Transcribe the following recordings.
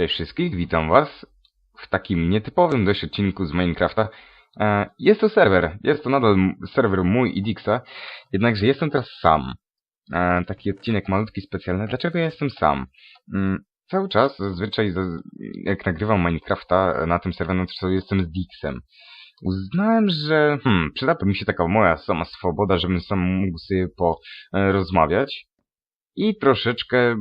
Cześć wszystkich, witam was w takim nietypowym dość odcinku z Minecrafta. E, Jest to serwer, jest to nadal serwer mój i Dixa, jednakże jestem teraz sam. E, Taki odcinek malutki, specjalny. Dlaczego ja jestem sam? Mm, Cały czas, zazwyczaj zaz- jak nagrywam Minecrafta na tym serwerze, to jestem z Dixem. Uznałem, że hmm, przydałaby mi się taka moja sama swoboda, żebym sam mógł sobie porozmawiać i troszeczkę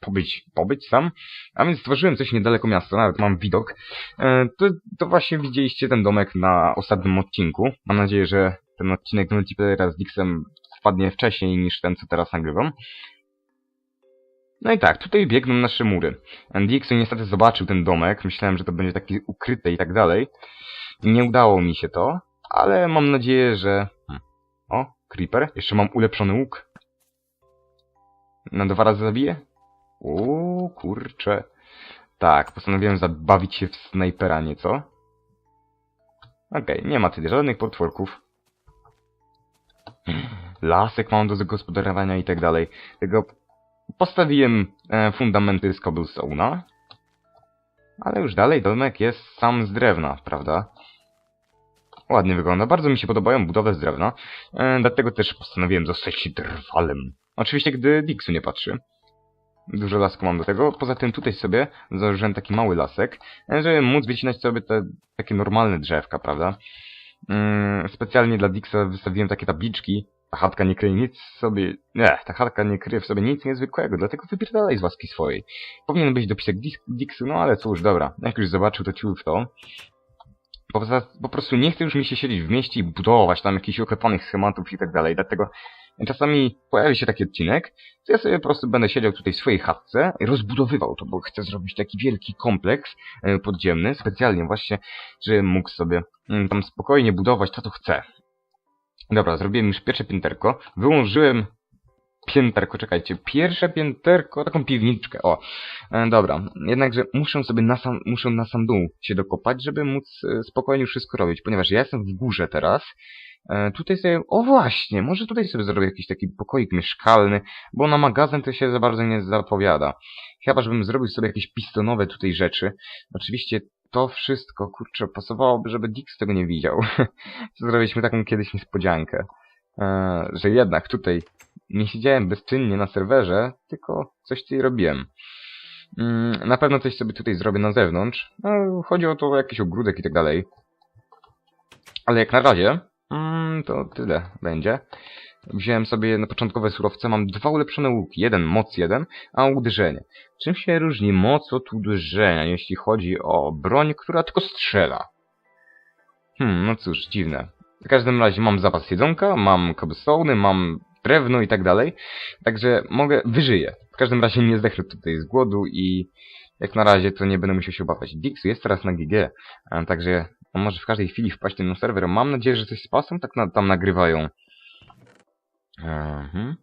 pobyć, pobyć sam. A więc stworzyłem coś niedaleko miasta, nawet mam widok. E, To, to właśnie widzieliście ten domek na ostatnim odcinku. Mam nadzieję, że ten odcinek multiplayera z Dixem wpadnie wcześniej niż ten, co teraz nagrywam. No i tak, tutaj biegną nasze mury. Dixon niestety zobaczył ten domek, myślałem, że to będzie taki ukryty i tak dalej. Nie udało mi się to, ale mam nadzieję, że... Hmm. O, creeper. Jeszcze mam ulepszony łuk. Na dwa razy zabiję? O, kurczę. Tak, postanowiłem zabawić się w snajpera nieco. Okej, nie ma tutaj żadnych potworków. Lasek mam do zagospodarowania i tak dalej. Tego postawiłem e, fundamenty z cobblestone'a. Ale już dalej domek jest sam z drewna, prawda? Ładnie wygląda. Bardzo mi się podobają budowle z drewna. E, dlatego też postanowiłem zostać drwalem. Oczywiście, gdy Dixu nie patrzy. Dużo lasku mam do tego. Poza tym tutaj sobie założyłem taki mały lasek, żeby móc wycinać sobie te takie normalne drzewka, prawda? Mm, specjalnie dla Dixa wystawiłem takie tabliczki. Ta chatka nie kryje nic sobie... Nie, ta chatka nie kryje w sobie nic niezwykłego, dlatego wypierdalaj z łaski swojej. Powinien być dopisek Dix- Dixu, no ale cóż, dobra. Jak już zobaczył, to ciul w to. Po, po prostu nie chcę już mi się siedzieć w mieście i budować tam jakichś oklepanych schematów i tak dalej, dlatego czasami pojawi się taki odcinek, to ja sobie po prostu będę siedział tutaj w swojej chatce i rozbudowywał to, bo chcę zrobić taki wielki kompleks e, podziemny, specjalnie właśnie, żebym mógł sobie mm, tam spokojnie budować to, co chcę. Dobra, zrobiłem już pierwsze pięterko, wyłożyłem pięterko, czekajcie, pierwsze pięterko, taką piwniczkę, o. E, dobra, jednakże muszę sobie na sam, muszę na sam dół się dokopać, żeby móc e, spokojnie wszystko robić, ponieważ ja jestem w górze teraz, Tutaj sobie, o właśnie, może tutaj sobie zrobię jakiś taki pokoik mieszkalny, bo na magazyn to się za bardzo nie zapowiada. Chyba, żebym zrobił sobie jakieś pistonowe tutaj rzeczy. Oczywiście to wszystko, kurczę, pasowałoby, żeby Dix tego nie widział. Zrobiliśmy taką kiedyś niespodziankę, e, że jednak tutaj nie siedziałem bezczynnie na serwerze, tylko coś tutaj robiłem. Mm, Na pewno coś sobie tutaj zrobię na zewnątrz. No, chodzi o to, jakiś ogródek i tak dalej. Ale jak na razie, Mm, to tyle będzie. Wziąłem sobie na początkowe surowce, mam dwa ulepszone łuki. Jeden moc jeden, a uderzenie. Czym się różni moc od uderzenia, jeśli chodzi o broń, która tylko strzela? Hmm, no cóż, dziwne. W każdym razie mam zapas jedzonka, mam cobblestone, mam drewno i tak dalej. Także mogę, wyżyję. W każdym razie nie zdechnę tutaj z głodu i jak na razie to nie będę musiał się obawiać. Dixu jest teraz na GG, także on może w każdej chwili wpaść na serwer. Mam nadzieję, że coś z tak na, tam nagrywają. Mhm.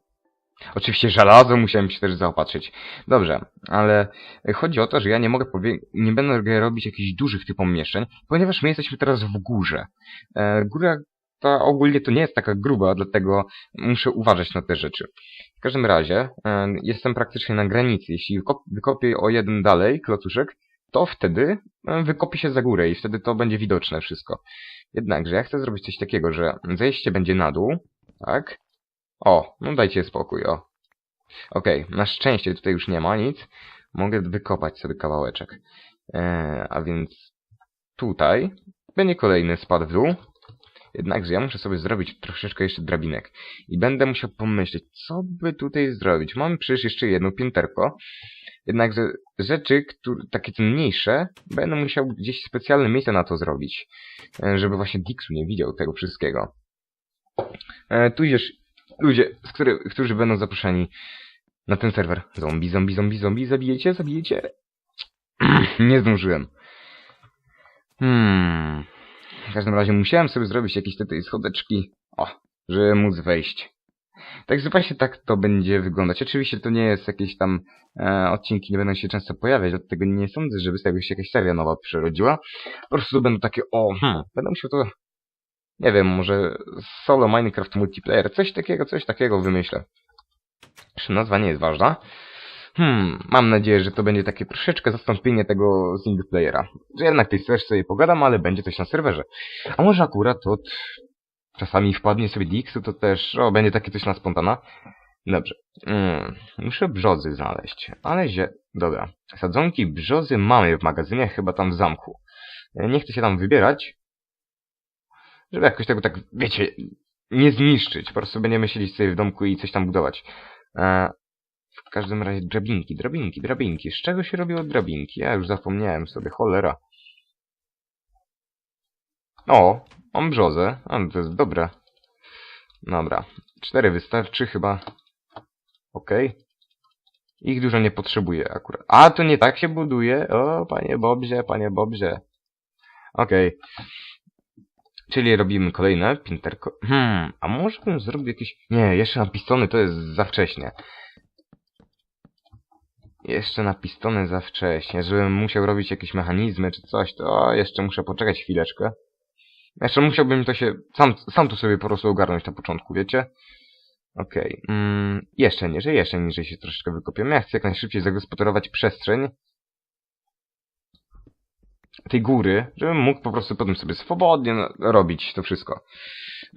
Oczywiście żelazo musiałem się też zaopatrzyć. Dobrze, ale chodzi o to, że ja nie mogę nie będę robić jakichś dużych typów pomieszczeń, ponieważ my jesteśmy teraz w górze. E, góra ta ogólnie to nie jest taka gruba, dlatego muszę uważać na te rzeczy. W każdym razie e, jestem praktycznie na granicy. Jeśli wykop wykopię o jeden dalej klocuszek, to wtedy e, wykopi się za górę i wtedy to będzie widoczne wszystko. Jednakże ja chcę zrobić coś takiego, że zejście będzie na dół, tak? O, no dajcie spokój, o. Okej, okay, na szczęście tutaj już nie ma nic. Mogę wykopać sobie kawałeczek. E, a więc tutaj będzie kolejny spad w dół. Jednakże ja muszę sobie zrobić troszeczkę jeszcze drabinek. I będę musiał pomyśleć, co by tutaj zrobić. Mamy przecież jeszcze jedno pięterko. Jednakże rzeczy, które, takie cenniejsze, będę musiał gdzieś specjalne miejsce na to zrobić. e, Żeby właśnie Dixu nie widział tego wszystkiego. E, tudzież ludzie, który, którzy będą zaproszeni na ten serwer. Zombie, zombie, zombie, zombie, zabijecie, zabijecie. nie zdążyłem. Hmm. W każdym razie musiałem sobie zrobić jakieś tutaj schodeczki. O, żeby móc wejść. Także właśnie tak to będzie wyglądać. Oczywiście to nie jest jakieś tam e, odcinki, nie będą się często pojawiać, dlatego nie sądzę, żeby z tego się jakaś seria nowa przerodziła. Po prostu będą takie, o, hmm, będę musiał to, nie wiem, może solo Minecraft multiplayer, coś takiego, coś takiego wymyślę. Jeszcze nazwa nie jest ważna. Hmm, mam nadzieję, że to będzie takie troszeczkę zastąpienie tego single playera. Że jednak tej też sobie pogadam, ale będzie coś na serwerze. A może akurat od... Czasami wpadnie sobie Dixu, to też... O, będzie takie coś na spontana. Dobrze. Mm, muszę brzozy znaleźć. Ale zie... Dobra. Sadzonki brzozy mamy w magazynie, chyba tam w zamku. Nie chcę się tam wybierać. Żeby jakoś tego tak, wiecie, nie zniszczyć. Po prostu będziemy siedzieć sobie w domku i coś tam budować. E, w każdym razie drabinki, drabinki, drabinki. Z czego się robiło drabinki? Ja już zapomniałem sobie, cholera. O, mam brzozę. A, no to jest dobre. Dobra. Cztery wystarczy chyba. Okej. Ich dużo nie potrzebuję akurat. A, to nie tak się buduje. O, panie Bobzie, panie Bobzie. Okej. Czyli robimy kolejne pinterko. Hmm, a może bym zrobił jakieś... Nie, jeszcze na pistony to jest za wcześnie. Jeszcze na pistony za wcześnie. Żebym musiał robić jakieś mechanizmy czy coś, to jeszcze muszę poczekać chwileczkę. Jeszcze musiałbym to się... Sam, sam to sobie po prostu ogarnąć na początku, wiecie? Okej. Mm, jeszcze niżej, jeszcze niżej się troszeczkę wykopiemy. Ja chcę jak najszybciej zagospodarować przestrzeń tej góry, żebym mógł po prostu potem sobie swobodnie robić to wszystko.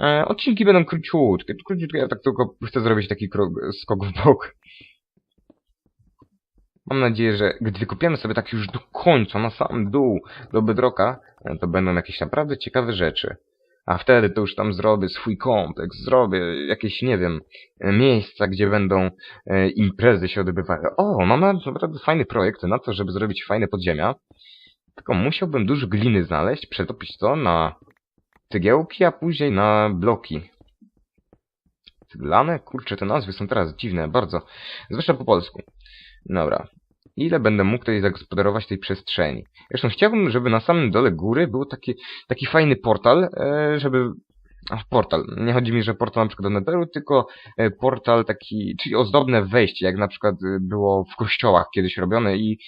E, odcinki będą króciutkie, króciutkie, ja tak tylko chcę zrobić taki krok, skok w bok. Mam nadzieję, że gdy wykopiemy sobie tak już do końca, na sam dół, do bedroka, e, to będą jakieś naprawdę ciekawe rzeczy. A wtedy to już tam zrobię swój kompleks, zrobię jakieś, nie wiem, e, miejsca, gdzie będą e, imprezy się odbywały. O, mam naprawdę fajny projekt na to, żeby zrobić fajne podziemia. Tylko musiałbym dużo gliny znaleźć, przetopić to na cegiełki, a później na bloki. Cyglane? Kurczę, te nazwy są teraz dziwne, bardzo. Zwłaszcza po polsku. Dobra. Ile będę mógł tutaj zagospodarować tej przestrzeni? Zresztą chciałbym, żeby na samym dole góry był taki, taki fajny portal, e, żeby... Portal. Nie chodzi mi, że portal na przykład do Netheru, tylko e, portal taki, czyli ozdobne wejście, jak na przykład e, było w kościołach kiedyś robione i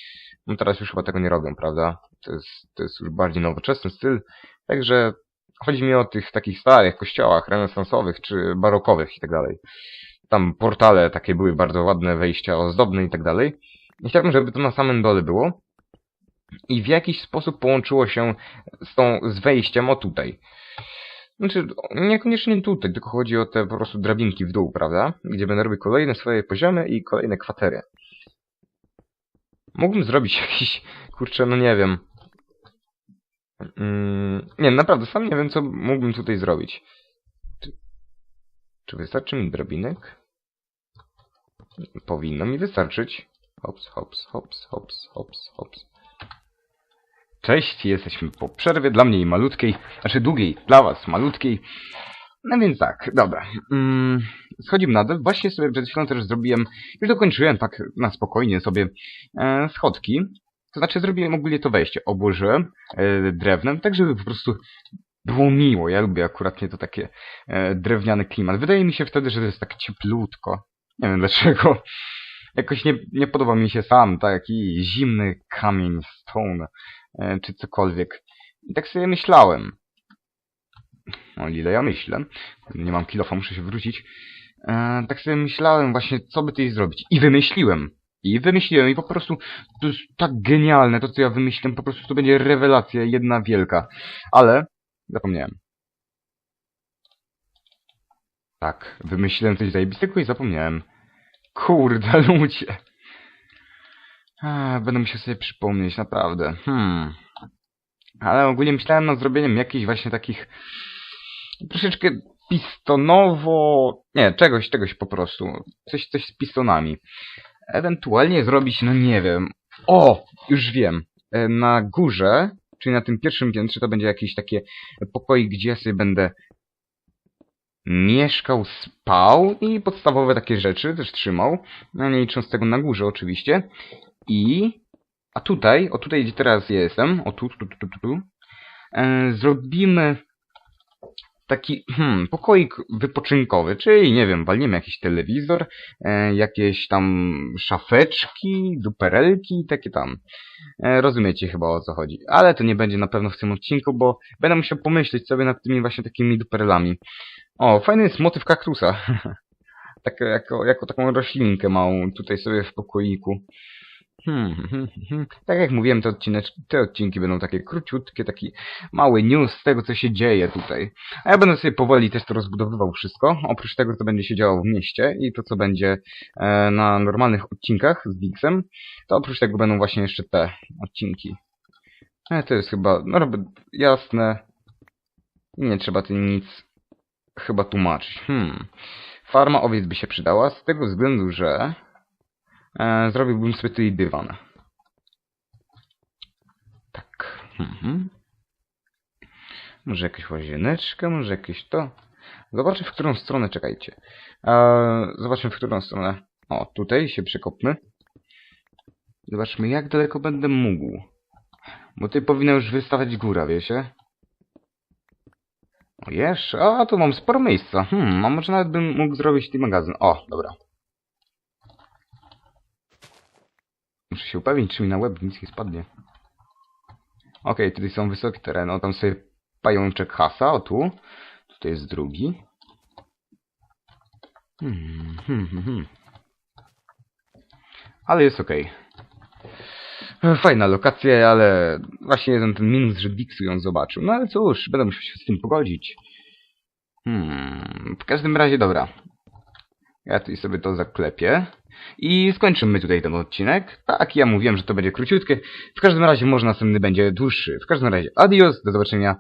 no teraz już chyba tego nie robią, prawda? To jest, to jest już bardziej nowoczesny styl. Także chodzi mi o tych takich starych kościołach renesansowych czy barokowych i tak dalej. Tam portale takie były bardzo ładne, wejścia ozdobne i tak dalej. I chciałbym, żeby to na samym dole było. I w jakiś sposób połączyło się z tą, z wejściem o tutaj. Znaczy, niekoniecznie tutaj, tylko chodzi o te po prostu drabinki w dół, prawda? Gdzie będę robił kolejne swoje poziomy i kolejne kwatery. Mógłbym zrobić jakiś, kurczę, no nie wiem. Mm, nie, naprawdę, sam nie wiem, co mógłbym tutaj zrobić. Czy, czy wystarczy mi drabinek? Powinno mi wystarczyć. Hops, hops, hops, hops, hops, hops. Cześć, jesteśmy po przerwie, dla mnie malutkiej, znaczy długiej, dla was malutkiej. No więc tak, dobra. Mm, schodzimy na dół. Właśnie sobie przed chwilą też zrobiłem, już dokończyłem tak na spokojnie sobie e, schodki. To znaczy zrobiłem ogólnie to wejście, obłożyłem e, drewnem, tak żeby po prostu było miło. Ja lubię akurat nie to takie e, drewniany klimat. Wydaje mi się wtedy, że to jest tak cieplutko. Nie wiem dlaczego. Jakoś nie, nie podoba mi się sam taki zimny kamień, stone, e, czy cokolwiek. I tak sobie myślałem. O ile ja myślę. Nie mam kilofa, muszę się wrócić. E, tak sobie myślałem właśnie, co by tutaj zrobić. I wymyśliłem. I wymyśliłem i po prostu to jest tak genialne, to co ja wymyśliłem, po prostu to będzie rewelacja jedna wielka. Ale zapomniałem. Tak, wymyśliłem coś zajebistego i zapomniałem. Kurde, ludzie. Będę musiał sobie przypomnieć, naprawdę. Hmm. Ale ogólnie myślałem nad zrobieniem jakichś właśnie takich troszeczkę pistonowo... Nie, czegoś, czegoś po prostu. Coś, coś z pistonami. Ewentualnie zrobić, no nie wiem. O! Już wiem. E, Na górze, czyli na tym pierwszym piętrze, to będzie jakieś takie pokoik, gdzie ja sobie będę mieszkał, spał i podstawowe takie rzeczy też trzymał. No nie licząc tego na górze oczywiście. I... A tutaj, o tutaj gdzie teraz jestem, o tu, tu, tu, tu, tu, e, zrobimy taki hmm, pokoik wypoczynkowy, czyli nie wiem, walniemy jakiś telewizor, e, jakieś tam szafeczki, duperelki, takie tam. E, rozumiecie chyba o co chodzi. Ale to nie będzie na pewno w tym odcinku, bo będę musiał pomyśleć sobie nad tymi właśnie takimi duperelami. O, fajny jest motyw kaktusa. tak, jako, jako taką roślinkę małą tutaj sobie w pokoiku. Hmm, hmm, hmm. Tak jak mówiłem, te, te odcinki będą takie króciutkie, taki mały news z tego, co się dzieje tutaj. A ja będę sobie powoli też to rozbudowywał wszystko. Oprócz tego, co będzie się działo w mieście i to, co będzie e, na normalnych odcinkach z Bixem, to oprócz tego będą właśnie jeszcze te odcinki. E, to jest chyba no, jasne. Nie trzeba tu nic chyba tłumaczyć. Hmm. Farma owiec by się przydała z tego względu, że e, zrobiłbym sobie tutaj dywan. Tak. Mhm. Może jakieś łazieneczka, może jakieś to. Zobaczę w którą stronę, czekajcie. E, zobaczmy w którą stronę. O, tutaj się przekopmy. Zobaczmy jak daleko będę mógł. Bo tutaj powinna już wystawać góra, wiecie? Jeszcze? A, tu mam sporo miejsca. Hmm, a może nawet bym mógł zrobić ten magazyn. O, dobra. Muszę się upewnić, czy mi na łeb nic nie spadnie. Okej, tutaj są wysokie tereny. O, tam sobie pajączek hasa, o tu. Tutaj jest drugi. Hmm, hmm, hmm, hmm. Ale jest okej. Fajna lokacja, ale właśnie jeden ten minus, że Dixu ją zobaczył. No ale cóż, będę musiał się z tym pogodzić. Hmm, w każdym razie dobra. Ja tutaj sobie to zaklepię. I skończymy tutaj ten odcinek. Tak, ja mówiłem, że to będzie króciutkie. W każdym razie może następny będzie dłuższy. W każdym razie adios, do zobaczenia.